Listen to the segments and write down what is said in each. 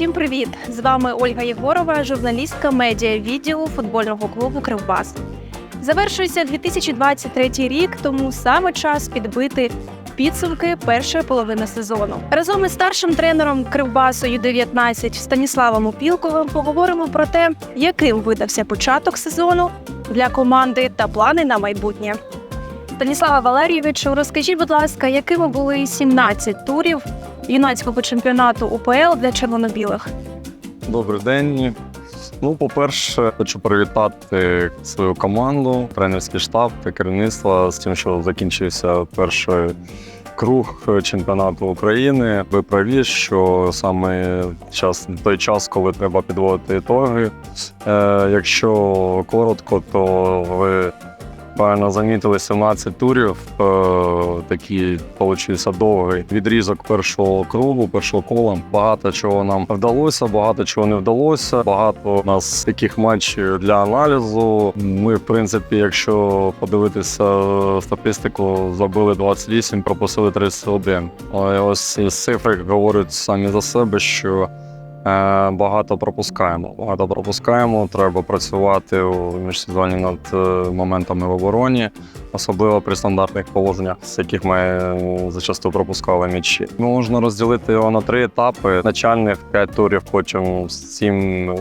Усім привіт! З вами Ольга Єгорова, журналістка медіа відділу футбольного клубу Кривбас. Завершується 2023 рік, тому саме час підбити підсумки першої половини сезону. Разом із старшим тренером Кривбасу Ю-19 Станіславом Опілковим поговоримо про те, яким видався початок сезону для команди та плани на майбутнє. Станіслава Валерійовичу, розкажіть, будь ласка, якими були 17 турів юнацького чемпіонату УПЛ для червоно-білих? Добрий день. Ну, по-перше, хочу привітати свою команду, тренерський штаб та керівництво з тим, що закінчився перший круг чемпіонату України. Ви праві, що саме час той час, коли треба підводити ітоги. Е, якщо коротко, то ви правильно замітили 17 турів. Е, такий получився довгий відрізок першого кругу, першого кола. Багато чого нам вдалося, багато чого не вдалося. Багато у нас таких матчів для аналізу. Ми, в принципі, якщо подивитися статистику, забили 28, пропустили 31. Але ось цифри говорять самі за себе, що Багато пропускаємо. Багато пропускаємо. Треба працювати у міжсезоні над е, моментами в обороні, особливо при стандартних положеннях, з яких ми е, зачасту пропускали м'ячі. Можна розділити його на три етапи: начальних 5 турів, потім 7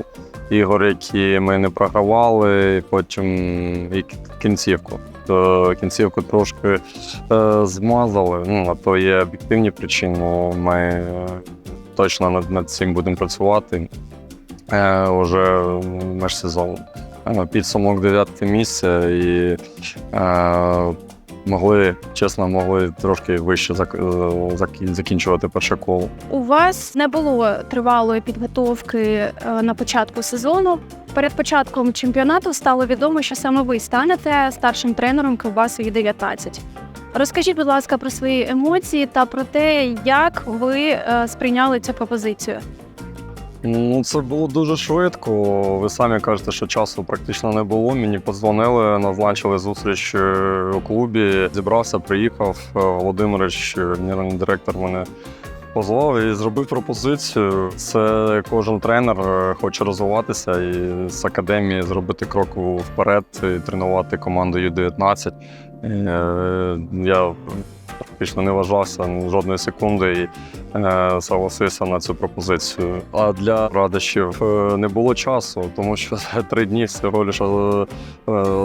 ігор, які ми не програвали, потім і кінцівку. Кінцівку трошки е, змазали. Ну, а то є об'єктивні причини. Ми е, точно над, над цим будемо працювати е, уже межсезону. Е, Підсумок 9 місце і е, могли, чесно, могли трошки вище е, закінчувати перше коло. У вас не було тривалої підготовки е, на початку сезону. Перед початком чемпіонату стало відомо, що саме ви станете старшим тренером Кривбасу Ю-19. Розкажіть, будь ласка, про свої емоції та про те, як ви е, сприйняли цю пропозицію. Ну, це було дуже швидко. Ви самі кажете, що часу практично не було. Мені подзвонили, назначили зустріч е, у клубі. Зібрався, приїхав. Е, Володимирич, генеральний директор, мене позвав і зробив пропозицію. Це кожен тренер хоче розвиватися і з академії зробити крок вперед і тренувати команду Ю-19. Е, Я практично не вважався жодної секунди і е, согласився на цю пропозицію. А для радощів е, не було часу, тому що три дні всього лише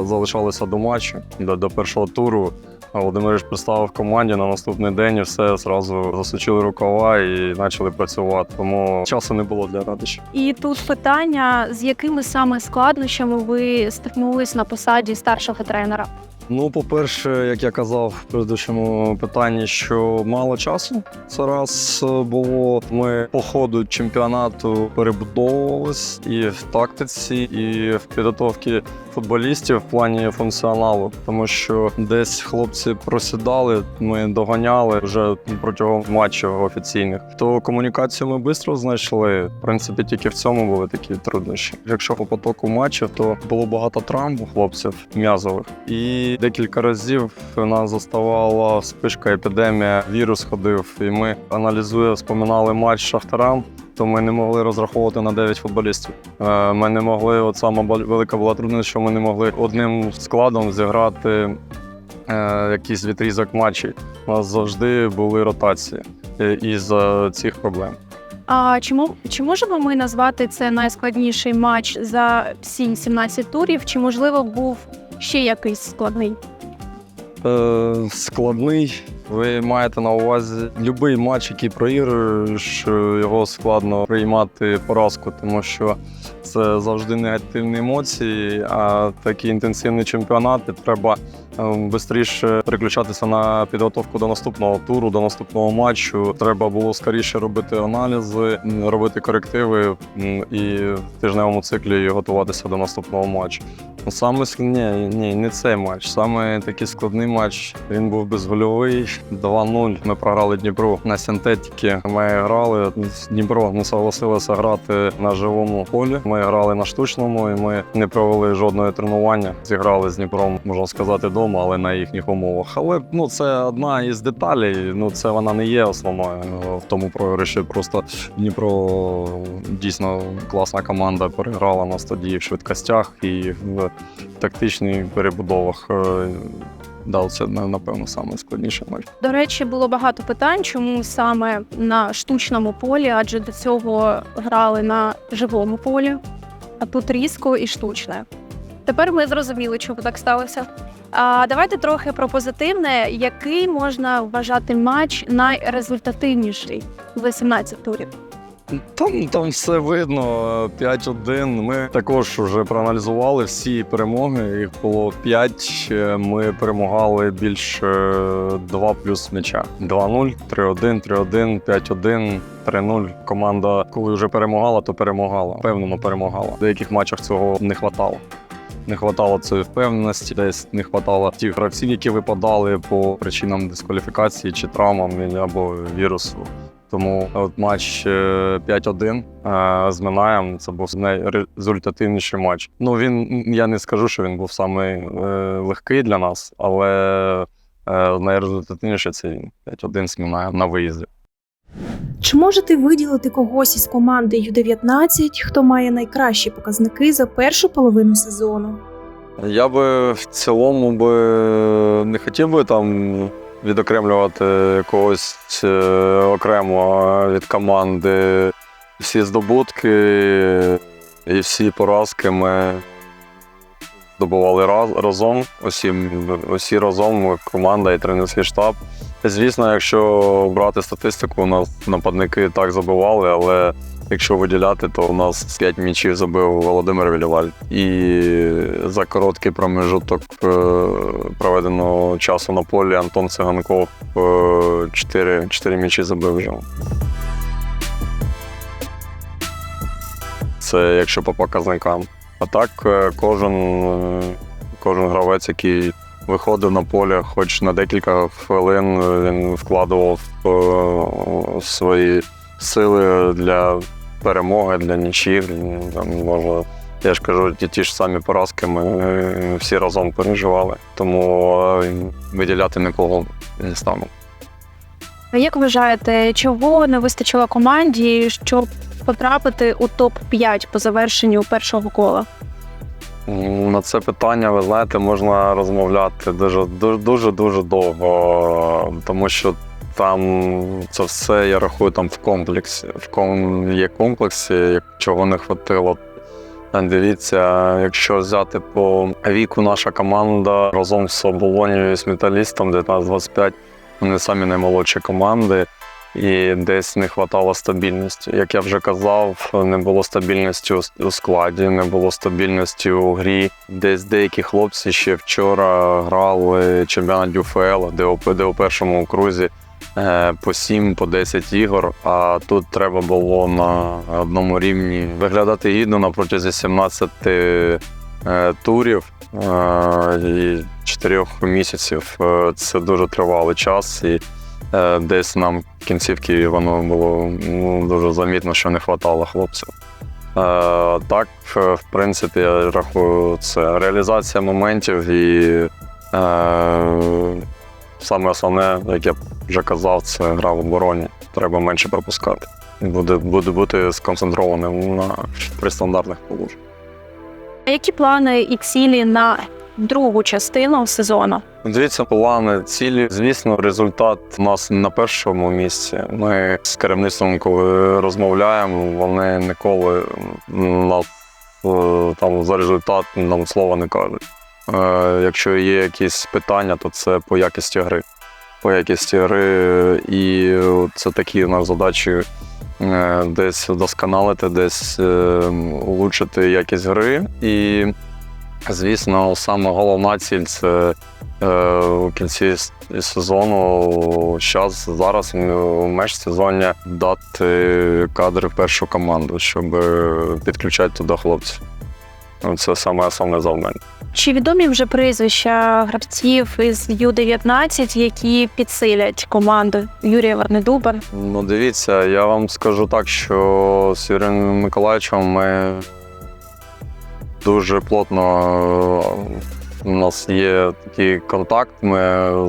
залишалося до матчу, до, першого туру. А Володимирич представив команді на наступний день і все зразу засучили рукава і почали працювати. Тому часу не було для радощів. І тут питання, з якими саме складнощами ви стикнулись на посаді старшого тренера? Ну, по-перше, як я казав в предыдущому питанні, що мало часу. Це раз е, було. Ми по ходу чемпіонату перебудовувались і в тактиці, і в підготовці футболістів в плані функціоналу, тому що десь хлопці просідали, ми доганяли вже протягом матчів офіційних. То комунікацію ми швидко знайшли. В принципі, тільки в цьому були такі труднощі. Якщо по потоку матчів, то було багато травм у хлопців м'язових, і декілька разів нас заставала спишка епідемія, вірус ходив, і ми аналізує, споминали матч шахтарам. То ми не могли розраховувати на 9 футболістів. Е, Ми не могли, от сама велика була трудність, що ми не могли одним складом зіграти е, якийсь відрізок матчів. У нас завжди були ротації е, із цих проблем. А чому чи можемо ми назвати це найскладніший матч за всі 17 турів? Чи можливо був ще якийсь складний? Е, складний. Ви маєте на увазі будь-який матч, який проігруєш, е, його складно приймати поразку, тому що це завжди негативні емоції. А такі інтенсивні чемпіонати треба швидше переключатися на підготовку до наступного туру, до наступного матчу. Треба було скоріше робити аналізи, робити корективи і в тижневому циклі готуватися до наступного матчу. Ну, Саме ні, ні, не цей матч. Саме такий складний матч. Він був безгольовий. 2-0. Ми програли Дніпру на синтетики. Ми грали. Дніпро не согласилося грати на живому полі. Ми грали на штучному, і ми не провели жодного тренування. Зіграли з Дніпром, можна сказати, вдома, але на їхніх умовах. Але ну, це одна із деталей. Ну, це вона не є основною в тому програші. Просто Дніпро дійсно класна команда переграла нас тоді в швидкостях і в тактичних перебудовах. Е, Да, це напевно найскладніший матч. До речі, було багато питань, чому саме на штучному полі, адже до цього грали на живому полі, а тут різко і штучне. Тепер ми зрозуміли, чому так сталося. А давайте трохи про позитивне, який можна вважати матч найрезультативніший в 18 турів. Там, там все видно. 5-1. Ми також вже проаналізували всі перемоги. Їх було 5. Ми перемагали більше 2 плюс м'яча. 2-0, 3-1, 3-1, 5-1. 3-0. Команда, коли вже перемагала, то перемагала. Впевнено перемагала. В деяких матчах цього не вистачало. Не вистачало цієї впевненості, десь не вистачало тих гравців, які випадали по причинам дискваліфікації чи травмам або вірусу. Тому от матч е, 5-1 е, з Минаєм це був найрезультативніший матч. Ну він я не скажу, що він був самий е, легкий для нас, але е, найрезультативніший це він 5-1 з Минаєм на виїзді. Чи можете виділити когось із команди Ю-19, хто має найкращі показники за першу половину сезону? Я би в цілому би не хотів би там відокремлювати когось е, окремо від команди. Всі здобутки і всі поразки ми здобували раз, разом. Усі, усі разом, команда і тренерський штаб. Звісно, якщо брати статистику, у нас нападники так забивали, але якщо виділяти, то у нас 5 м'ячів забив Володимир Віліваль. І за короткий промежуток е, проведеного часу на полі Антон Циганков 4, 4 м'ячі забив вже. Це якщо по показникам. А так, е, кожен, е, кожен гравець, який виходив на поле, хоч на декілька хвилин, е, він вкладував е, свої сили для перемоги, для нічів. Там, може, я ж кажу, ті, ті ж самі поразки ми е, всі разом переживали. Тому е, виділяти нікого не стану. Як вважаєте, чого не вистачило команді, щоб потрапити у топ-5 по завершенню першого кола? На це питання, ви знаєте, можна розмовляти дуже дуже дуже дуже довго, тому що там це все, я рахую, там в комплексі. В ком є комплексі, чого не хватило. Дивіться, якщо взяти по віку, наша команда разом з оболонією з металістом 19-25, вони самі наймолодші команди. І десь не вистачало стабільності. Як я вже казав, не було стабільності у- складі, не було стабільності у грі. Десь деякі хлопці ще вчора грали чемпіонат ДЮФЛ, де у, першому окрузі по 7, по 10 ігор. А тут треба було на одному рівні виглядати гідно на протязі 17 е, турів е, і 4 місяців. Е, Це дуже тривалий час. І Е, Десь нам в кінцівці воно було ну, дуже замітно, що не вистачало хлопців. Е, Так, е, в принципі, я рахую, це реалізація моментів і е, саме основне, як я вже казав, це гра в обороні. Треба менше пропускати. Буде, буде бути сконцентрованим на при стандартних положеннях. А які плани і цілі на другу частину сезону? Дивіться, плани, цілі. Звісно, результат у нас на першому місці. Ми з керівництвом, коли розмовляємо, вони ніколи нас е, там за результат нам слова не кажуть. Е, Якщо є якісь питання, то це по якості гри. По якості гри, і це такі у нас задачі е, десь вдосконалити, десь е, улучшити якість гри. І Звісно, саме головна ціль це е, у кінці сезону, час зараз у межсезоння дати кадри в першу команду, щоб підключати туди хлопців. Ну, Це саме основне завдання. Чи відомі вже прізвища гравців із Ю-19, які підсилять команду Юрія Варнедуба? Ну, дивіться, я вам скажу так, що з Юрієм Миколаївичем ми дуже плотно У нас є такий контакт, ми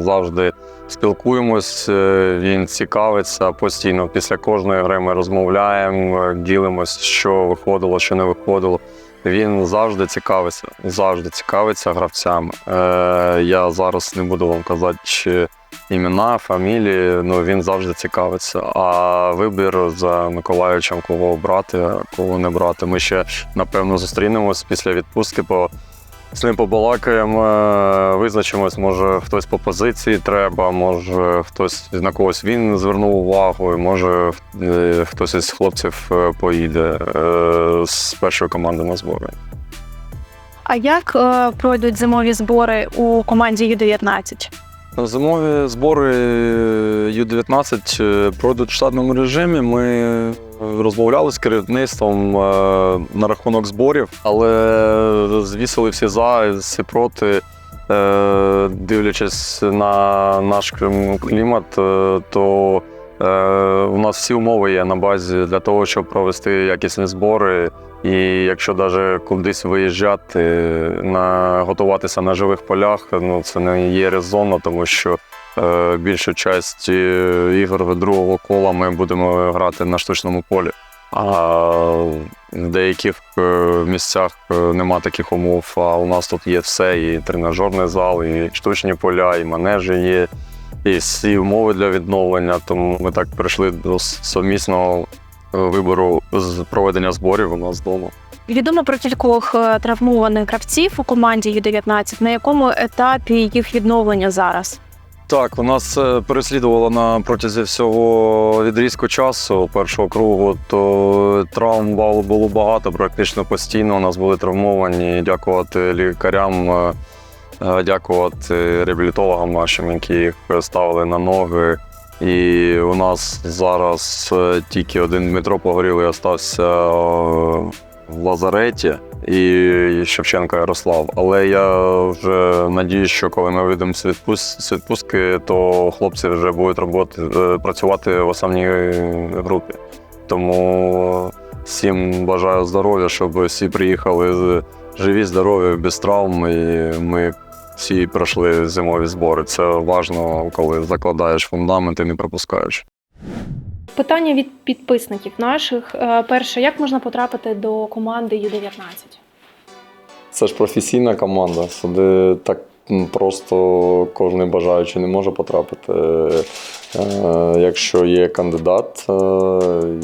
завжди спілкуємось, е, він цікавиться постійно. Після кожної гри ми розмовляємо, е, ділимось, що виходило, що не виходило. Він завжди цікавиться, завжди цікавиться гравцями. Е, я зараз не буду вам казати, чи імена, фамілії, ну він завжди цікавиться. А вибір за Миколаївичем, кого брати, кого не брати. Ми ще напевно зустрінемось після відпустки. По з ним побалакаємо, е, визначимось, може хтось по позиції треба, може хтось на когось він звернув увагу, і може е, хтось із хлопців е, поїде з першої команди на збори. А як е, пройдуть зимові збори у команді Ю-19? Зимові збори Ю-19 е, пройдуть в штатному режимі. Ми розмовляли з керівництвом е, на рахунок зборів, але звісили всі за, всі проти. Е, Дивлячись на наш клімат, е, то у нас всі умови є на базі для того, щоб провести якісні збори. І якщо навіть кудись виїжджати, на, готуватися на живих полях, ну це не є резонно, тому що більшу часть е, ігор другого кола ми будемо грати на штучному полі. А в деяких е, місцях е, нема таких умов. А у нас тут є все: і тренажерний зал, і штучні поля, і манежі є, і всі умови для відновлення. Тому ми так прийшли до сумісного е, вибору з проведення зборів у нас вдома. Відомо про кількох е, травмованих гравців у команді Ю-19. На якому етапі їх відновлення зараз? Так, у нас е, переслідувало на протязі всього відрізку часу першого кругу, то травм було- багато, практично постійно. У нас були травмовані. Дякувати лікарям, е, е, дякувати реабілітологам нашим, які їх ставили на ноги. І у нас зараз тільки один Дмитро Погорілий остався в лазареті і Шевченка Ярослав. Але я вже надіюсь, що коли ми вийдемо з відпус- відпустки, то хлопці вже будуть роботи, е, працювати в основній групі. Тому всім бажаю здоров'я, щоб всі приїхали живі, здорові, без травм. І ми всі пройшли зимові збори. Це важливо, коли закладаєш фундамент і не пропускаєш. Питання від підписників наших. Е, Перше, як можна потрапити до команди Ю-19? Це ж професійна команда. Сюди так просто кожен бажаючий не може потрапити. Е, Якщо є кандидат, е,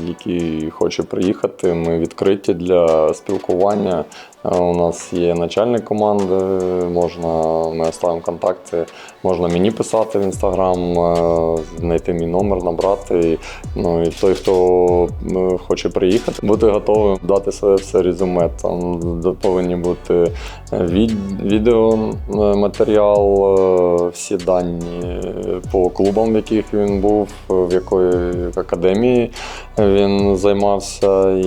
який хоче приїхати, ми відкриті для спілкування. Е, У нас є начальник команди, можна ми оставимо контакти, можна мені писати в інстаграм, е, знайти мій номер, набрати. Ну і той, хто е, хоче приїхати, бути готовим дати своє все резюме. Там повинні бути від, відеоматеріал, всі дані по клубам, в яких він був, в якої академії він займався. І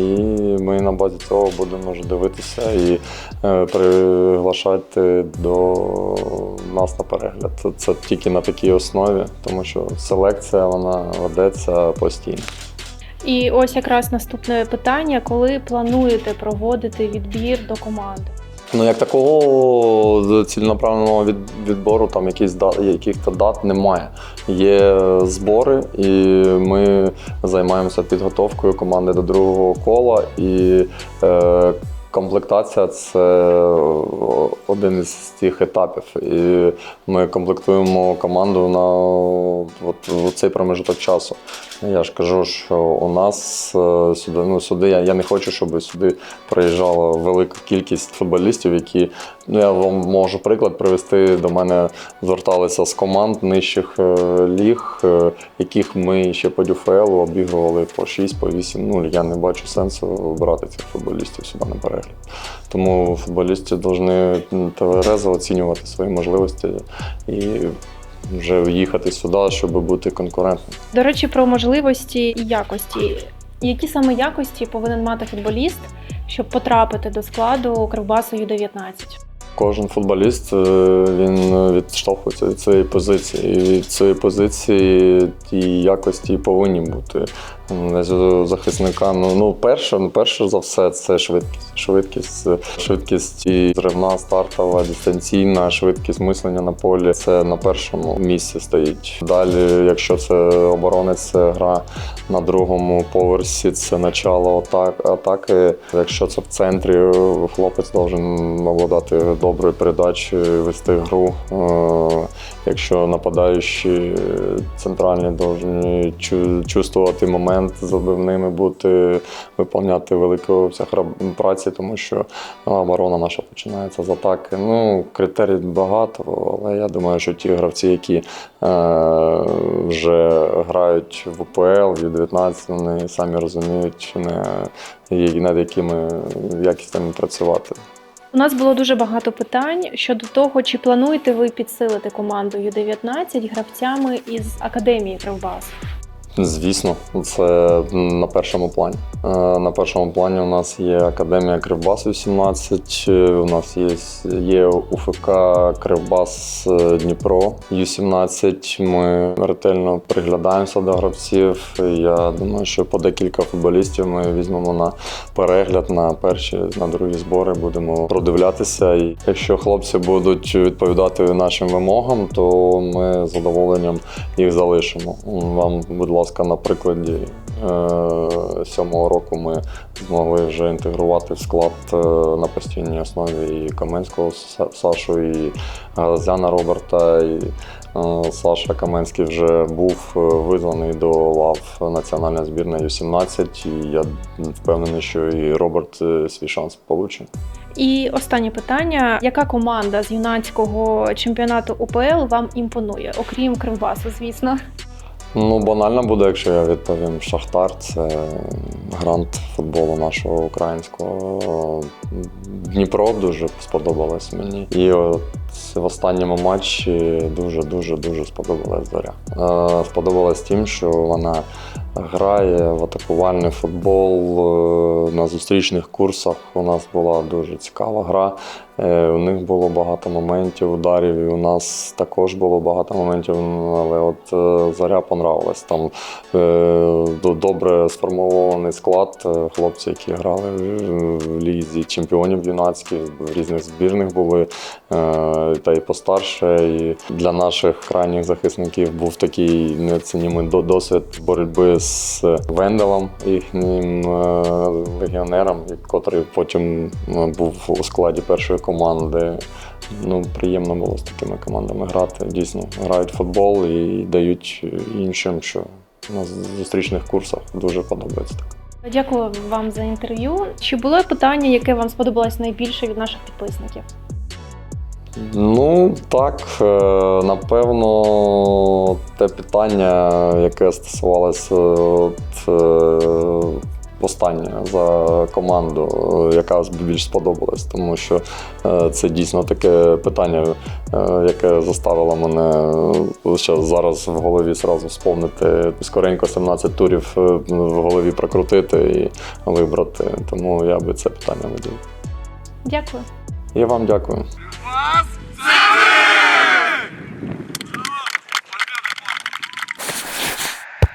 ми на базі цього будемо вже дивитися і е, приглашати до нас на перегляд. Це, це тільки на такій основі, тому що селекція вона ведеться постійно. І ось якраз наступне питання: коли плануєте проводити відбір до команди? Ну, як такого цільноправного від, відбору, там якісь да, яких-то дат немає. Є збори, і ми займаємося підготовкою команди до другого кола. І е, комплектація це один із цих етапів. І ми комплектуємо команду на от, в цей промежуток часу. Я ж кажу, що у нас е, сюди, ну, сюди я, я не хочу, щоб сюди приїжджала велика кількість футболістів, які ну я вам можу приклад привести. До мене зверталися з команд нижчих е, ліг, е, яких ми ще по ДЮФЛ обігрували по 6, по 8. Ну я не бачу сенсу брати цих футболістів сюди на перегляд. Тому футболісти повинні тверезо оцінювати свої можливості і вже їхати сюди, щоб бути конкурентним. До речі, про можливості і якості. Які саме якості повинен мати футболіст, щоб потрапити до складу Кривбасу Ю-19? Кожен футболіст е, він відштовхується від своєї позиції. І від цієї позиції ті якості повинні бути. Захисника. Ну, ну перше, ну, перше за все, це швидкість. Швидкість, швидкість і зривна, стартова, дистанційна, швидкість мислення на полі. Це на першому місці стоїть. Далі, якщо це оборонець, це гра на другому поверсі, це начало атак, атаки. Якщо це в центрі, хлопець должен обладати доброю передачею, вести гру. Е, Якщо нападаючі центральні повинні чу- чувствувати момент забивними, бути, виповняти великий обсяг праці, тому що ну, оборона наша починається з атаки. Ну, критерій багато, але я думаю, що ті гравці, які е, вже грають в УПЛ, в 19 вони самі розуміють, не, над якими якістями працювати. У нас було дуже багато питань щодо того, чи плануєте ви підсилити команду Ю-19 гравцями із академії Кривбас. Звісно, це на першому плані. Е, На першому плані у нас є Академія Кривбас 18, е, у нас є, є УФК Кривбас е, Дніпро Ю-17. Ми ретельно приглядаємося до гравців. Я думаю, що по декілька футболістів ми візьмемо на перегляд на перші, на другі збори, будемо продивлятися. І якщо хлопці будуть відповідати нашим вимогам, то ми з задоволенням їх залишимо. Вам, будь ласка, на прикладі е, сьомого року ми змогли вже інтегрувати в склад е, на постійній основі і Каменського Сашу, і Галазяна Роберта. І е, Саша Каменський вже був е, визваний до лав національної збірної Ю-17, і я впевнений, що і Роберт е, свій шанс получить. І останнє питання: яка команда з юнацького чемпіонату УПЛ вам імпонує, окрім Кривбасу, звісно? Ну, банально буде, якщо я відповім Шахтар, це грант футболу нашого українського. Дніпро дуже сподобалось мені. І от в останньому матчі дуже-дуже дуже сподобалась зоря. Е, Сподобалась тим, що вона грає в атакувальний футбол е, на зустрічних курсах. У нас була дуже цікава гра. Е, У них було багато моментів, ударів, і у нас також було багато моментів, але от е, заря понравилась. Там добре сформований склад. Хлопці, які грали в- лізі чемпіонів юнацьких, в різних збірних були, та й постарше. І для наших крайніх захисників був такий неоцінімий досвід боротьби з Венделом, їхнім е, легіонером, котрий потім е, був у складі першої команди. Ну, приємно було з такими командами грати. Дійсно, грають футбол і дають іншим, що на зустрічних курсах дуже подобається. Дякую вам за інтерв'ю. Чи було питання, яке вам сподобалось найбільше від наших підписників? Ну так, е, напевно, те питання, яке стосувалося от, е, останнє за команду, е, яка більш сподобалась, тому що е, це дійсно таке питання, е, яке заставило мене е, щас зараз в голові зразу вспомнити скоренько 17 турів е, в голові прокрутити і вибрати. Тому я би це питання виділив. Дякую. Я вам дякую. nós. Sempre!